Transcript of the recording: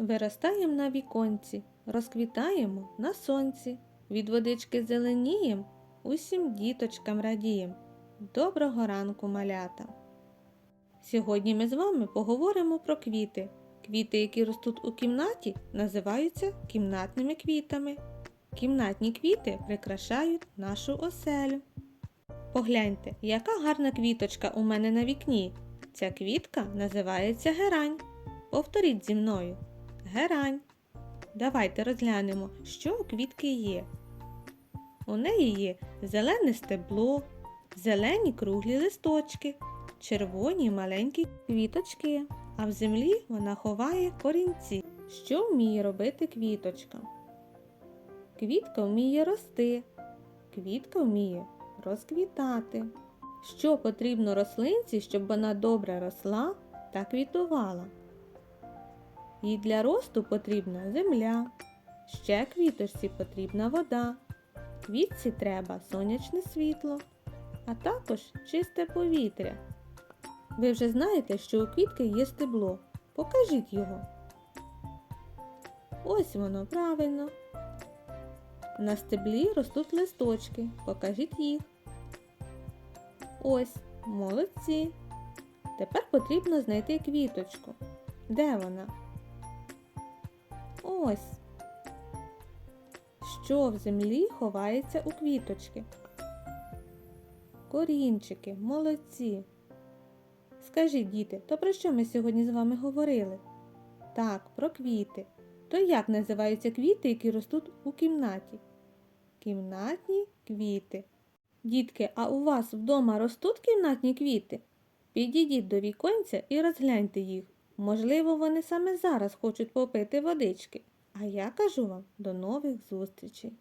Виростаєм на віконці, розквітаємо на сонці, від водички зеленієм, усім діточкам радієм. Доброго ранку, малята! Сьогодні ми з вами поговоримо про квіти. Квіти, які ростуть у кімнаті, називаються кімнатними квітами. Кімнатні квіти прикрашають нашу оселю. Погляньте, яка гарна квіточка у мене на вікні. Ця квітка називається герань. Повторіть зі мною. Герань. Давайте розглянемо, що у квітки є. У неї є зелене стебло, зелені круглі листочки, червоні маленькі квіточки, а в землі вона ховає корінці. Що вміє робити квіточка? Квітка вміє рости, квітка вміє розквітати. Що потрібно рослинці, щоб вона добре росла та квітувала? Їй для росту потрібна земля, ще квіточці потрібна вода, квітці треба сонячне світло, а також чисте повітря. Ви вже знаєте, що у квітки є стебло. Покажіть його. Ось воно правильно. На стеблі ростуть листочки. Покажіть їх. Ось, молодці. Тепер потрібно знайти квіточку. Де вона? Ось. Що в землі ховається у квіточки? Корінчики, молодці. Скажіть, діти, то про що ми сьогодні з вами говорили? Так, про квіти. То як називаються квіти, які ростуть у кімнаті? Кімнатні квіти. Дітки, а у вас вдома ростуть кімнатні квіти? Підійдіть до віконця і розгляньте їх. Можливо, вони саме зараз хочуть попити водички. А я кажу вам до нових зустрічей!